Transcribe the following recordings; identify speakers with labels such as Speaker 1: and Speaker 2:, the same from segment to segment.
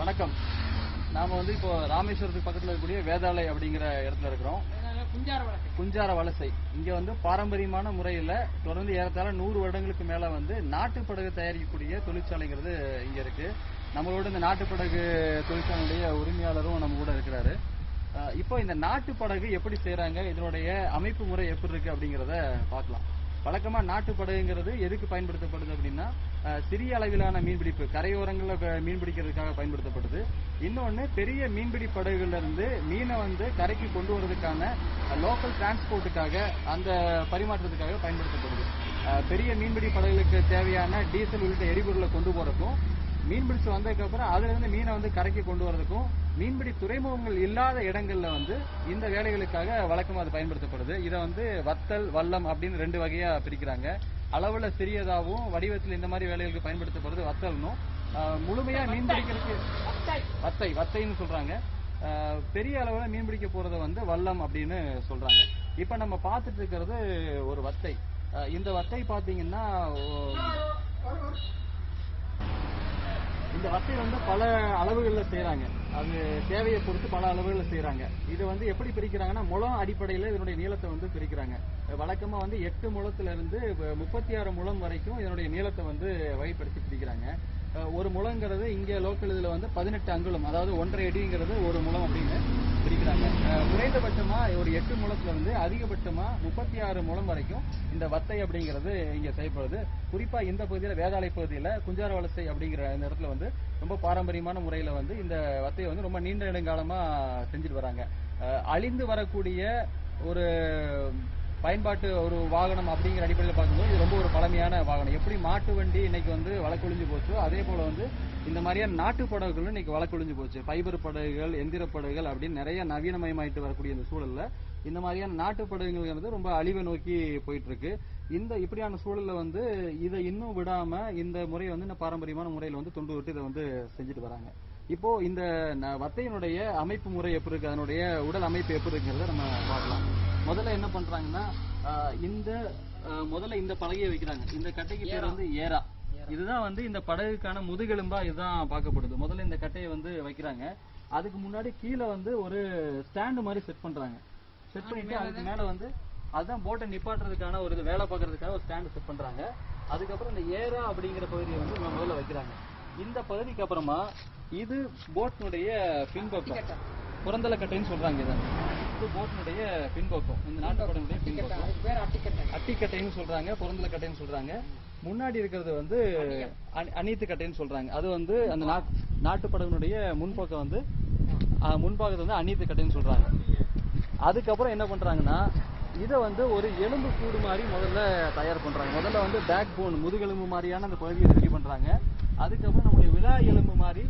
Speaker 1: வணக்கம். நாம வந்து இப்போ ராமேஸ்வரத்துக்கு பக்கத்துல இருக்கக்கூடிய வேதாளை அப்படிங்கிற இடத்துல இருக்கிறோம்.
Speaker 2: குஞ்சார
Speaker 1: வலசை. இங்க வந்து பாரம்பரியமான முறையில தொடர்ந்து ஏறத்தாழ நூறு வருடங்களுக்கு மேல வந்து நாட்டு படகு தயாரிக்கக்கூடிய தொழிற்சாலைங்கிறது இங்க இருக்கு. நம்மளோட இந்த நாட்டு படகு தொழிற்சாலையுடைய உரிமையாளரும் நம்ம கூட இருக்கிறாரு. இப்போ இந்த நாட்டு படகு எப்படி செய்றாங்க? இதனுடைய அமைப்பு முறை எப்படி இருக்கு அப்படிங்கறத பார்க்கலாம். வழக்கமாக நாட்டு படகுங்கிறது எதுக்கு பயன்படுத்தப்படுது அப்படின்னா சிறிய அளவிலான மீன்பிடிப்பு கரையோரங்களில் மீன் பிடிக்கிறதுக்காக பயன்படுத்தப்படுது. இன்னொன்று பெரிய மீன்பிடி படகுகளிலிருந்து மீனை வந்து கரைக்கு கொண்டு வரதுக்கான லோக்கல் டிரான்ஸ்போர்ட்டுக்காக அந்த பரிமாற்றத்துக்காக பயன்படுத்தப்படுது. பெரிய மீன்பிடி படகுகளுக்கு தேவையான டீசல் உள்ளிட்ட எரிபொருளை கொண்டு போகிறதுக்கும் மீன் பிடிச்சு வந்ததுக்கு அப்புறம் அதுல இருந்து மீனை வந்து கரைக்கு கொண்டு வரதுக்கும் மீன்பிடி துறைமுகங்கள் இல்லாத இடங்கள்ல வந்து இந்த வேலைகளுக்காக வழக்கமா அது பயன்படுத்தப்படுது. இதை வந்து வத்தல் வல்லம் அப்படின்னு ரெண்டு வகையா பிரிக்கிறாங்க. அளவுல சிறியதாகவும் வடிவத்தில் இந்த மாதிரி வேலைகளுக்கு பயன்படுத்தப்படுறது வத்தல்னும். ஆஹ் முழுமையா மீன் பிடிக்கிறதுக்கு வத்தை வத்தைன்னு சொல்றாங்க. ஆஹ் பெரிய அளவுல மீன் பிடிக்க போறத வந்து வல்லம் அப்படின்னு சொல்றாங்க. இப்ப நம்ம பார்த்துட்டு இருக்கிறது ஒரு வத்தை. இந்த வத்தை பாத்தீங்கன்னா ஓ- இந்த வசதி வந்து பல அளவுகளில் செய்கிறாங்க அது தேவையை பொறுத்து பல அளவுகளில் செய்கிறாங்க இது வந்து எப்படி பிரிக்கிறாங்கன்னா முளம் அடிப்படையில் இதனுடைய நீளத்தை வந்து பிரிக்கிறாங்க. வழக்கமாக வந்து எட்டு முளத்திலிருந்து முப்பத்தி ஆறு முழம் வரைக்கும் இதனுடைய நீளத்தை வந்து வகைப்படுத்தி பிரிக்கிறாங்க. ஒரு முளங்கிறது இங்கே லோக்கல் இதில் வந்து பதினெட்டு அங்குலம் அதாவது ஒன்றரை அடிங்கிறது ஒரு முழம் அப்படின்னு பிரிக்கிறாங்க. ஒரு எட்டு முழத்துல இருந்து அதிகபட்சமா முப்பத்தி ஆறு முளம் வரைக்கும் இந்த வத்தை அப்படிங்கிறது இங்க செய்யப்படுது குறிப்பா இந்த பகுதியில வேதாளை பகுதியில குஞ்சார வளத்தை அப்படிங்கிற இந்த இடத்துல வந்து ரொம்ப பாரம்பரியமான முறையில வந்து இந்த வத்தையை வந்து ரொம்ப நீண்ட நெடுங்காலமா செஞ்சுட்டு வராங்க. அழிந்து வரக்கூடிய ஒரு பயன்பாட்டு ஒரு வாகனம் அப்படிங்கிற அடிப்படையில் பார்க்கும்போது இது ரொம்ப ஒரு பழமையான வாகனம். எப்படி மாட்டு வண்டி இன்னைக்கு வந்து வழக்கொழிஞ்சு போச்சு அதே போல வந்து இந்த மாதிரியான நாட்டு படகுகளும் இன்னைக்கு வழக்கொழிஞ்சு போச்சு. ஃபைபர் படகுகள் எந்திர படகுகள் அப்படின்னு நிறைய நவீனமயமாயிட்டு வரக்கூடிய இந்த சூழல்ல இந்த மாதிரியான நாட்டு படகுங்கிறது ரொம்ப அழிவை நோக்கி போயிட்டு இருக்கு இந்த இப்படியான சூழல்ல வந்து இதை இன்னும் விடாம இந்த முறையை வந்து இந்த பாரம்பரியமான முறையில வந்து தொண்டு விட்டு இதை வந்து செஞ்சுட்டு வராங்க. இப்போ இந்த வத்தையினுடைய அமைப்பு முறை எப்படி இருக்கு அதனுடைய உடல் அமைப்பு எப்படி இருக்குங்கிறத நம்ம பார்க்கலாம். முதல்ல என்ன பண்றாங்கன்னா இந்த முதல்ல இந்த பலகையை வைக்கிறாங்க. இந்த கட்டைக்கு பேர் வந்து ஏரா. இதுதான் வந்து இந்த படகுக்கான முதுகெலும்பா இதுதான் பார்க்கப்படுது. முதல்ல இந்த கட்டையை வந்து வைக்கிறாங்க. அதுக்கு முன்னாடி கீழே வந்து ஒரு ஸ்டாண்டு மாதிரி செட் பண்றாங்க. செட் பண்ணிட்டு அதுக்கு மேல வந்து அதுதான் போட்டை நிப்பாட்டுறதுக்கான ஒரு இது வேலை பார்க்கறதுக்காக ஒரு ஸ்டாண்டு செட் பண்றாங்க. அதுக்கப்புறம் இந்த ஏரா அப்படிங்கிற பகுதியை வந்து இவங்க முதல்ல வைக்கிறாங்க. இந்த பகுதிக்கு அப்புறமா இது போட்டினுடைய பின்பக்கம். புறந்தல கட்டைன்னு சொல்றாங்க இதை. இது போட்டினுடைய பின்பக்கம். இந்த நாட்டுப்படனுடைய பின்பக்கம். அட்டிக்கட்டைன்னு சொல்றாங்க புறந்தல கட்டைன்னு சொல்றாங்க. முன்னாடி இருக்கிறது வந்து அணித்து கட்டைன்னு சொல்றாங்க. அது வந்து அந்த நாட்- நாட்டுப்படகுனுடைய முன்பக்கம் வந்து முன்பாகத்தை வந்து அணித்து கட்டைன்னு சொல்றாங்க. அதுக்கப்புறம் என்ன பண்றாங்கன்னா இதை வந்து ஒரு எலும்பு கூடு மாதிரி முதல்ல தயார் பண்றாங்க. முதல்ல வந்து பேக் போன் முதுகெலும்பு மாதிரியான அந்த பகுதியை ரெடி பண்றாங்க. அதுக்கப்புறம் நம்முடைய விழா எலும்பு மாதிரி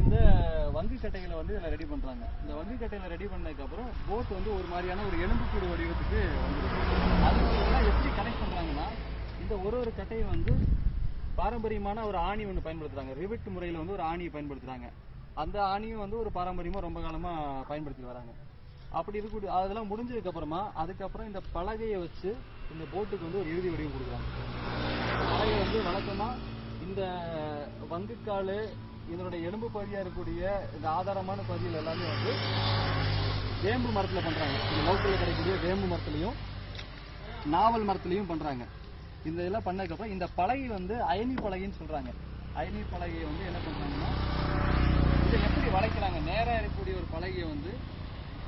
Speaker 1: இந்த வங்கி சட்டைகளை வந்து இதில் ரெடி பண்ணுறாங்க இந்த வந்தி கட்டையில ரெடி பண்ணதுக்கப்புறம் போட் வந்து ஒரு மாதிரியான ஒரு எலும்பு கூடு வடிவத்துக்கு வந்துருக்கு. அதுக்கு எப்படி கனெக்ட் பண்ணுறாங்கன்னா இந்த ஒரு ஒரு சட்டையும் வந்து பாரம்பரியமான ஒரு ஆணி ஒன்று பயன்படுத்துகிறாங்க ரிவிட் முறையில் வந்து ஒரு ஆணியை பயன்படுத்துகிறாங்க அந்த ஆணியும் வந்து ஒரு பாரம்பரியமாக ரொம்ப காலமாக பயன்படுத்தி வராங்க. அப்படி இருக்கக்கூடிய அதெல்லாம் முடிஞ்சதுக்கு அப்புறமா அதுக்கப்புறம் இந்த பலகையை வச்சு இந்த போட்டுக்கு வந்து ஒரு இறுதி வடிவம் கொடுக்குறாங்க. பலகை வந்து வழக்கமாக இந்த வங்குக்கால் இதனுடைய எலும்பு பகுதியா இருக்கக்கூடிய இந்த ஆதாரமான பகுதிகள் எல்லாமே வந்து வேம்பு மரத்துல பண்றாங்க. இந்த லோக்கல்ல கிடைக்கக்கூடிய வேம்பு மரத்துலயும் நாவல் மரத்துலயும் பண்றாங்க. இந்த இதெல்லாம் பண்ணதுக்கப்புறம் இந்த பலகை வந்து அயனி பலகைன்னு சொல்றாங்க. அயனி பலகையை வந்து என்ன பண்றாங்கன்னா இதை எப்படி வளைக்கிறாங்க நேராக இருக்கக்கூடிய ஒரு பலகையை வந்து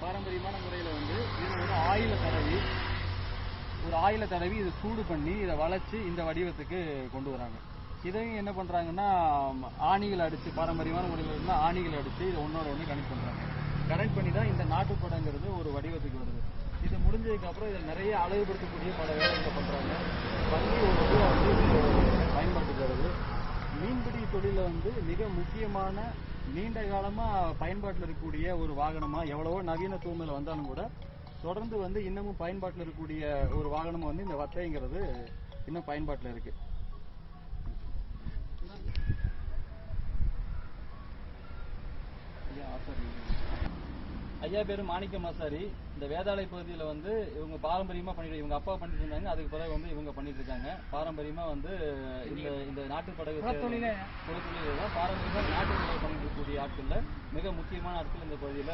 Speaker 1: பாரம்பரியமான முறையில வந்து இதை வந்து ஆயில தடவி ஒரு ஆயில தடவி இதை சூடு பண்ணி இதை வளைச்சு இந்த வடிவத்துக்கு கொண்டு வராங்க. இதையும் என்ன பண்ணுறாங்கன்னா ஆணிகள் அடித்து பாரம்பரியமான முறையில் இருந்தால் ஆணிகள் அடித்து இதை ஒன்றோட ஒன்று கனெக்ட் பண்ணுறாங்க கனெக்ட் பண்ணி தான் இந்த நாட்டுப்படங்கிறது ஒரு வடிவத்துக்கு வருது. இது முடிஞ்சதுக்கப்புறம் இதை இதில் நிறைய அழகுபடுத்தக்கூடிய பல வேலைகளை பண்ணுறாங்க வங்கி ஒரு வந்து பயன்பாட்டுக்கு வருது மீன்பிடி தொழிலில் வந்து மிக முக்கியமான நீண்ட காலமாக பயன்பாட்டில் இருக்கக்கூடிய ஒரு வாகனமாக எவ்வளவோ நவீன தூமையில் வந்தாலும் கூட தொடர்ந்து வந்து இன்னமும் பயன்பாட்டில் இருக்கக்கூடிய ஒரு வாகனம் வந்து இந்த வத்தைங்கிறது இன்னும் பயன்பாட்டில் இருக்குது ஐயா, பேரு மாணிக்க மாசாரி. இந்த வேதாளை பகுதியில வந்து இவங்க பாரம்பரியமா பண்ணிட்டு இவங்க அப்பா பண்ணிட்டு இருந்தாங்க. அதுக்கு பிறகு வந்து இவங்க பண்ணிட்டு இருக்காங்க. பாரம்பரியமா வந்து இந்த இந்த நாட்டு படகு குலத்தொழிலே. தான் பாரம்பரியமா நாட்டு படகு பண்ணிட்டு இருக்கக்கூடிய ஆட்கள்ல மிக முக்கியமான ஆட்கள் இந்த பகுதியில